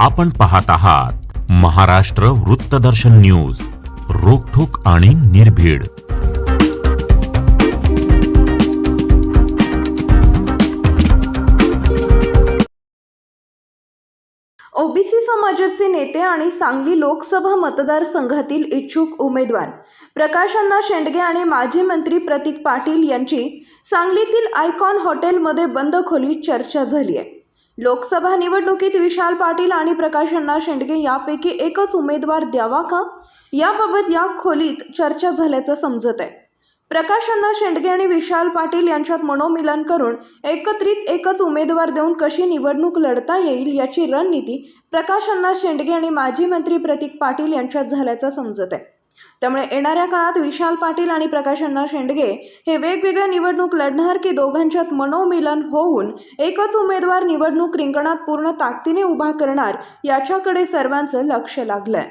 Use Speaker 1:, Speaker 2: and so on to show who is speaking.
Speaker 1: आपण पाहत आहात महाराष्ट्र वृत्तदर्शन न्यूज रोखोक आणि निर्भीड.
Speaker 2: ओबीसी समाजाचे नेते आणि सांगली लोकसभा मतदारसंघातील इच्छुक उमेदवार प्रकाशांना शेंडगे आणि माजी मंत्री प्रतीक पाटील यांची सांगलीतील आयकॉन हॉटेलमध्ये बंद खोलीत चर्चा झाली आहे. लोकसभा निवडणुकीत विशाल पाटील आणि प्रकाश अण्णा शेंडगे यापैकी एकच उमेदवार द्यावा का? याबाबत या खोलीत चर्चा झाल्याचं समजत आहे. प्रकाश अण्णा शेंडगे आणि विशाल पाटील यांच्यात मनोमिलन करून एकत्रित एकच उमेदवार देऊन कशी निवडणूक लढता येईल याची रणनीती प्रकाश अण्णा शेंडगे आणि माजी मंत्री प्रतीक पाटील यांच्यात झाल्याचं समजत आहे. त्यामुळे येणाऱ्या काळात विशाल पाटील आणि प्रकाश अण्णा शेंडगे हे वेगवेगळ्या निवडणूक लढणार की दोघांच्यात मनोमिलन होऊन एकच उमेदवार निवडणूक रिंगणात पूर्ण ताकदीने उभा करणार याच्याकडे सर्वांचं लक्ष लागलंय.